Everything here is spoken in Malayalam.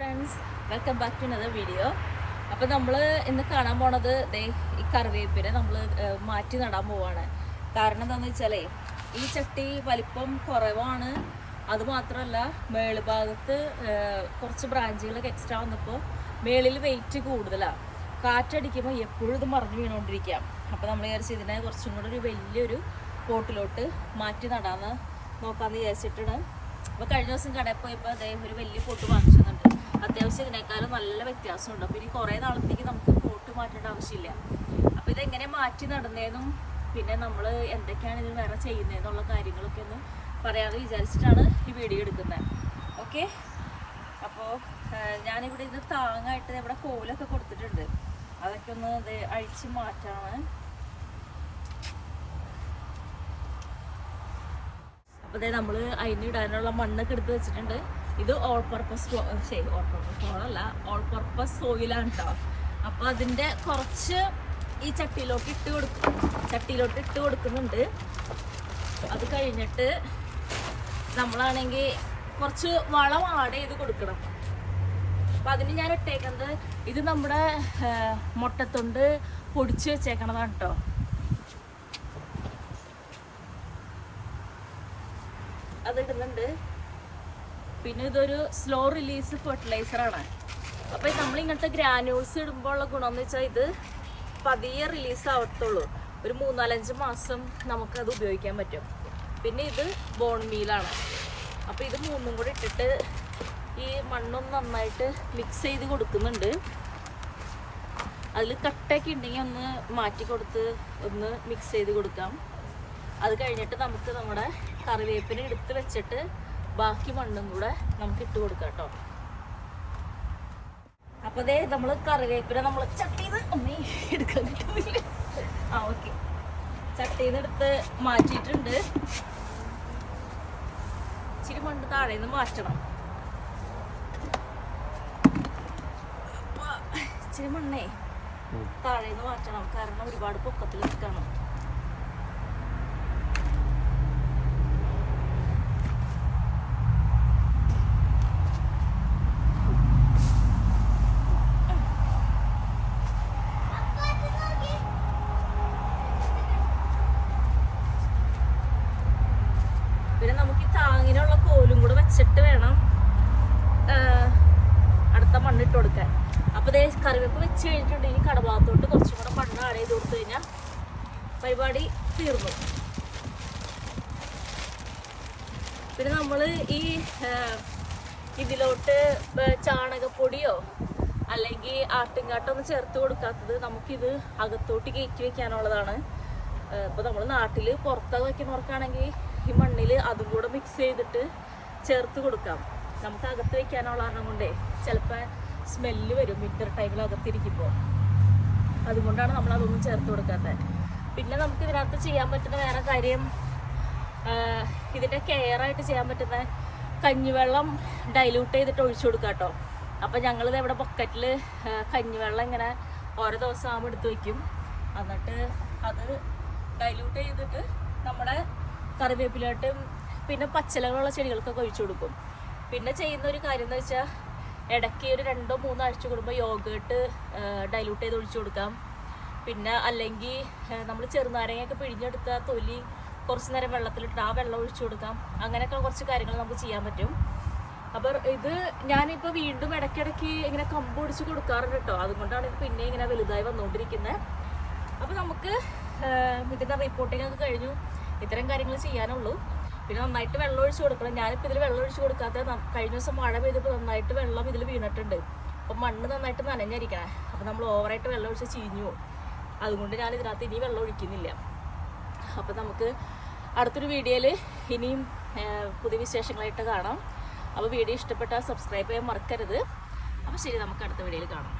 Friends welcome back to another video അപ്പോൾ നമ്മൾ ഇന്ന് കാണാൻ പോണത് ദേ ഈ കറിവേപ്പിനെ നമ്മൾ മാറ്റി നടാൻ പോവാണ്. കാരണം എന്താണെന്ന് വെച്ചാലേ ഈ ചട്ടി വലിപ്പം കുറവാണ്. അതുമാത്രമല്ല മേളുഭാഗത്ത് കുറച്ച് ബ്രാഞ്ചുകളൊക്കെ എക്സ്ട്രാ വന്നപ്പോൾ മേളിൽ വെയിറ്റ് കൂടുതലാണ് കാറ്റടിക്കുമ്പോൾ എപ്പോഴും ഇത് മറിഞ്ഞു വീണുകൊണ്ടിരിക്കാം അപ്പോൾ നമ്മൾ വിചാരിച്ച് ഇതിനെ കുറച്ചും കൂടെ ഒരു വലിയൊരു പോട്ടിലോട്ട് മാറ്റി നടാമെന്ന് നോക്കാമെന്ന് വിചാരിച്ചിട്ടാണ്. അപ്പോൾ കഴിഞ്ഞ ദിവസം കടയിൽ പോയപ്പോൾ അദ്ദേഹം ഒരു വലിയ പോട്ട് വാങ്ങിച്ചിട്ടുണ്ട് അത്യാവശ്യം ഇതിനേക്കാളും നല്ല വ്യത്യാസമുണ്ട്. അപ്പോൾ ഇനി കുറേ നാളത്തേക്ക് നമുക്ക് പോട്ട് മാറ്റേണ്ട ആവശ്യമില്ല. അപ്പോൾ ഇതെങ്ങനെ മാറ്റി നടന്നേന്നും പിന്നെ നമ്മൾ എന്തൊക്കെയാണ് ഇതിന് വേറെ ചെയ്യുന്നതെന്നുള്ള കാര്യങ്ങളൊക്കെ ഒന്ന് പറയാമെന്ന് വിചാരിച്ചിട്ടാണ് ഈ വീഡിയോ എടുക്കുന്നത് ഓക്കെ? അപ്പോൾ ഞാനിവിടെ ഇത് താങ്ങായിട്ട് ഇവിടെ കോലൊക്കെ കൊടുത്തിട്ടുണ്ട്. അതൊക്കെ ഒന്ന് ഇത് അഴിച്ച് മാറ്റാണ്. അപ്പോൾ നമ്മൾ അതിന് ഇടാനുള്ള മണ്ണൊക്കെ എടുത്ത് വെച്ചിട്ടുണ്ട്. ഇത് ഓൾ പർപ്പസ് ശരി ഓൾ പർപ്പസ് ഓളല്ല ഓൾ പർപ്പസ് സോയിലാണ് കേട്ടോ അപ്പോൾ അതിന്റെ കുറച്ച് ഈ ചട്ടിയിലോട്ട് ഇട്ട് കൊടുക്കും. ചട്ടിയിലോട്ട് ഇട്ട് കൊടുക്കുന്നുണ്ട്. അത് കഴിഞ്ഞിട്ട് നമ്മളാണെങ്കിൽ കുറച്ച് വളം ആഡ് ചെയ്ത് കൊടുക്കണം. അപ്പം അതിന് ഞാൻ ഇട്ടേക്കുന്നത് ഇത് നമ്മുടെ മുട്ടത്തൊണ്ട് പൊടിച്ച് വെച്ചേക്കണതാണ് കേട്ടോ അത് ഇടുന്നുണ്ട്. പിന്നെ ഇതൊരു സ്ലോ റിലീസ് ഫെർട്ടിലൈസർ ആണ്. അപ്പൊ നമ്മൾ ഇങ്ങനത്തെ ഗ്രാനൂൾസ് ഇടുമ്പോൾ ഉള്ള ഗുണം എന്ന് വെച്ചാൽ ഇത് പതിയെ റിലീസ് ആവത്തുള്ളൂ. ഒരു മൂന്നാലഞ്ച് മാസം നമുക്കത് ഉപയോഗിക്കാൻ പറ്റും. പിന്നെ ഇത് ബോൺ മീലാണ് അപ്പോൾ ഇത് മൂന്നും കൂടി ഇട്ടിട്ട് ഈ മണ്ണും നന്നായിട്ട് മിക്സ് ചെയ്ത് കൊടുക്കുന്നുണ്ട്. അതിൽ കട്ടയൊക്കെ ഉണ്ടെങ്കിൽ ഒന്ന് മാറ്റി കൊടുത്ത് ഒന്ന് മിക്സ് ചെയ്ത് കൊടുക്കാം. അത് കഴിഞ്ഞിട്ട് നമുക്ക് നമ്മുടെ കറിവേപ്പില എടുത്ത് വെച്ചിട്ട് ബാക്കി മണ്ണും കൂടെ നമുക്ക് ഇട്ട് കൊടുക്കാം കേട്ടോ. അപ്പൊ ദേ നമ്മൾ കറിവേപ്പില നമ്മൾ ചട്ടിന്ന് അമ്മേ എടുക്കാൻ കിട്ടുന്നില്ല. ആ ഓക്കെ. ചട്ടിന്ന് എടുത്ത് മാറ്റിയിട്ടുണ്ട്. ഇച്ചിരി മണ്ണ് താഴെ നിന്ന് മാറ്റണം ഇച്ചിരി മണ്ണേ താഴെ നിന്ന് മാറ്റണം. കാരണം ഒരുപാട് പൊക്കത്തിൽ നിൽക്കണം പിന്നെ നമുക്ക് ഈ താങ്ങിനുള്ള കോലും കൂടെ വെച്ചിട്ട് വേണം അടുത്ത മണ്ണിട്ട് കൊടുക്കാൻ. അപ്പോൾ ദേ കറിവേപ്പ് വെച്ച് കഴിഞ്ഞിട്ടുണ്ട്. ഇനി കടഭാഗത്തോട്ട് കുറച്ചും കൂടെ മണ്ണ് ആഡ് ചെയ്ത് കൊടുത്തു കഴിഞ്ഞാൽ പരിപാടി തീർന്നു. പിന്നെ നമ്മൾ ഈ ഇതിലോട്ട് ചാണകപ്പൊടിയോ അല്ലെങ്കിൽ ആട്ടിൻകാട്ടൊന്നും ചേർത്ത് കൊടുക്കാത്തത് നമുക്കിത് അകത്തോട്ട് കയറ്റി വെക്കാനുള്ളതാണ്. ഇപ്പോൾ നമ്മൾ നാട്ടിൽ പുറത്തൊക്കെ വെക്കുന്നവർക്കാണെങ്കിൽ ഈ മണ്ണിൽ അതും കൂടെ മിക്സ് ചെയ്തിട്ട് ചേർത്ത് കൊടുക്കാം. നമുക്ക് അകത്ത് വെക്കാനുള്ള കാരണം കൊണ്ടേ ചിലപ്പോൾ സ്മെല്ല് വരും വിന്റർ ടൈമിൽ അകത്തിരിക്കുമ്പോൾ അതുകൊണ്ടാണ് നമ്മൾ അതൊന്നും ചേർത്ത് കൊടുക്കാത്തത് പിന്നെ നമുക്ക് ഇതിനകത്ത് ചെയ്യാൻ പറ്റുന്ന വേറെ കാര്യം ഇതിന്റെ കെയർ ആയിട്ട് ചെയ്യാൻ പറ്റുന്ന കഞ്ഞിവെള്ളം ഡൈലൂട്ട് ചെയ്തിട്ട് ഒഴിച്ചു കൊടുക്കാം കേട്ടോ അപ്പം ഞങ്ങളിത് ഇവിടെ ബക്കറ്റിൽ കഞ്ഞിവെള്ളം ഇങ്ങനെ ഓരോ ദിവസം ആകുമ്പോൾ എടുത്ത് വയ്ക്കും എന്നിട്ട് അത് ഡൈല്യൂട്ട് ചെയ്തിട്ട് നമ്മുടെ കറിവേപ്പിലോട്ടും പിന്നെ പച്ചിലകളുള്ള ചെടികൾക്കൊക്കെ ഒഴിച്ചു കൊടുക്കും. പിന്നെ ചെയ്യുന്ന ഒരു കാര്യം എന്ന് വെച്ചാൽ ഇടയ്ക്ക് ഒരു രണ്ടോ മൂന്നോ ആഴ്ച കൂടുമ്പോൾ യോഗേട്ട് ഡൈല്യൂട്ട് ചെയ്ത് ഒഴിച്ചു കൊടുക്കാം. പിന്നെ അല്ലെങ്കിൽ നമ്മൾ ചെറുനാരങ്ങയൊക്കെ പിഴിഞ്ഞെടുത്ത തൊലി കുറച്ച് നേരം വെള്ളത്തിലിട്ട് ആ വെള്ളം ഒഴിച്ചു കൊടുക്കാം. അങ്ങനെയൊക്കെ കുറച്ച് കാര്യങ്ങൾ നമുക്ക് ചെയ്യാൻ പറ്റും. അപ്പോൾ ഇത് ഞാനിപ്പോൾ വീണ്ടും ഇടയ്ക്കിടയ്ക്ക് ഇങ്ങനെ കമ്പ് ഒടിച്ച് കൊടുക്കാറുണ്ട് കേട്ടോ. അതുകൊണ്ടാണ് ഇത് പിന്നെ ഇങ്ങനെ വലുതായി വന്നുകൊണ്ടിരിക്കുന്നത് അപ്പോൾ നമുക്ക് ഇതിന്റെ റിപ്പോർട്ടിംഗ് ഒക്കെ കഴിഞ്ഞു. ഇത്തരം കാര്യങ്ങൾ ചെയ്യാനുള്ളൂ. പിന്നെ നന്നായിട്ട് വെള്ളം ഒഴിച്ച് കൊടുക്കണം. ഞാനിപ്പോൾ ഇതിൽ വെള്ളം ഒഴിച്ച് കൊടുക്കാത്ത കഴിഞ്ഞ ദിവസം മഴ പെയ്തപ്പോൾ നന്നായിട്ട് വെള്ളം ഇതിൽ വീണിട്ടുണ്ട്. അപ്പം മണ്ണ് നന്നായിട്ട് നനഞ്ഞിരിക്കണേ. അപ്പം നമ്മൾ ഓവറായിട്ട് വെള്ളം ഒഴിച്ച് ചീഞ്ഞു പോകും അതുകൊണ്ട് ഞാൻ ഇതിനകത്ത് ഇനി വെള്ളം ഒഴിക്കുന്നില്ല. അപ്പം നമുക്ക് അടുത്തൊരു വീഡിയോയിൽ ഇനിയും പുതിയ വിശേഷങ്ങളായിട്ട് കാണാം. അപ്പോൾ വീഡിയോ ഇഷ്ടപ്പെട്ടാൽ സബ്സ്ക്രൈബ് ചെയ്യാൻ മറക്കരുത്. അപ്പോൾ ശരി നമുക്ക് അടുത്ത വീഡിയോയിൽ കാണാം.